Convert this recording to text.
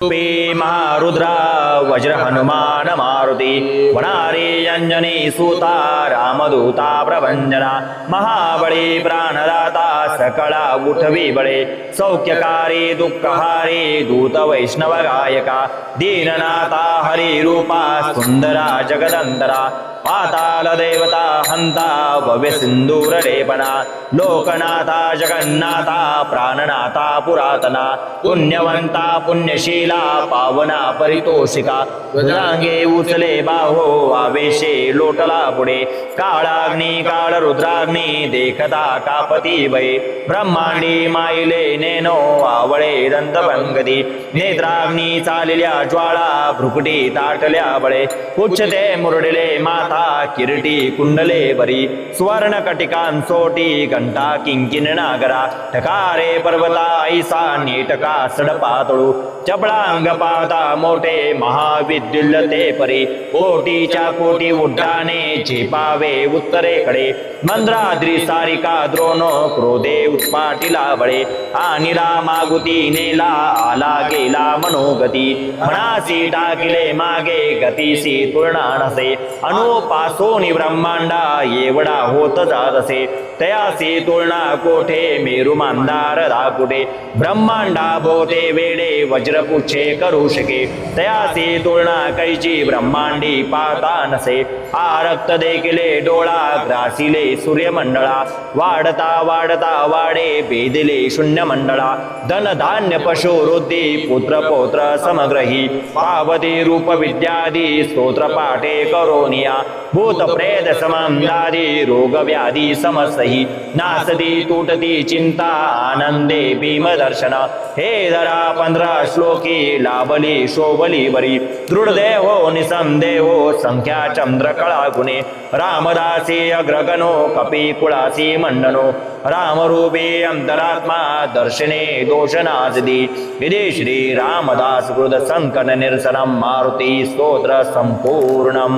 रूपे महारुद्रा वज्र हनुमान मारुती वनारे अंजनी सुता रामदूता प्रभंजना महाबळे प्राणदाता सकळा उठवी बळे सौख्यकारी दुःखहारी दूत वैष्णव गायका दीननाथा हरिरूपा सुंदरा जगदंतरा पाताल देवता हंता भव्य सिंदूर लेपना लोकनाथा जगन्नाथा प्राणनाथा पुरातना पुण्यवंता पुण्यशीला पावना परितोषिका रुद्रांगे उचल बाहो आवेशे लोटला पुढे काळाग्नी काळ रुद्राग्नी देखता कापती वै ब्रह्मांडी माईले नेनो आवळे दंतपंगती. नेत्राग्नी चालल्या ज्वाळा भ्रुकटी ताटल्या बळे. उच्चते मुरडले माता किरटी कुंडले बरी. सुवर्ण कटिकां सोटी घंटा किंकिन नागरा. ठकारे पर्वता ऐसा नीटका सडपातळू चपळांग पाहता मोठे महाविद्युल्य परी. कोटीच्या कोटी उड्डाणे झेपावे उत्तरेकडे. मंद्राद्री सारिका द्रोण क्रोधे उत्पाटीला बळे. आणिला मागुती नेला आला गेला मनोगती. मनासी टाकिले मागे गतीसी तुलना नसे अनुपासोनी ब्रह्मांडा एवढा होत जात असे तयासी तुलना कोठे मेरू मांदार दाकुटे ब्रह्मांडा भोते वेडे वज्रपुच्छे करू शके. तयासी तुलना कैची ब्रह्मांडी पाता नसे आ रक्त देखिले डोळा, ग्रासिले सूर्यमंडळा, वाढता वाढता वाडे भेदिले शून्य मंडळा धन धान्य पशु, वृद्धी, पुत्र, पौत्र, समग्रही पावती रूप, विद्यादी, स्तोत्र, पाठे, करोनिया, भूत, प्रेत समंदादी रोग, व्याधी, समस्तही नासदी तुटती, चिंता, आनंदे, भीम, दर्शन, हे धरा, पंधरा श्लोकी, लाभली, शोभली बरी निसंदेहो संख्या चंद्र कळा गुणे रामदासी, अग्रगणो कपी कुळासी मंडनो। रामरूपे, अंतरात्मा, दर्शने दोषनाजदी विदे श्री रामदास कृत संकट निरसनम मारुती स्तोत्र संपूर्णम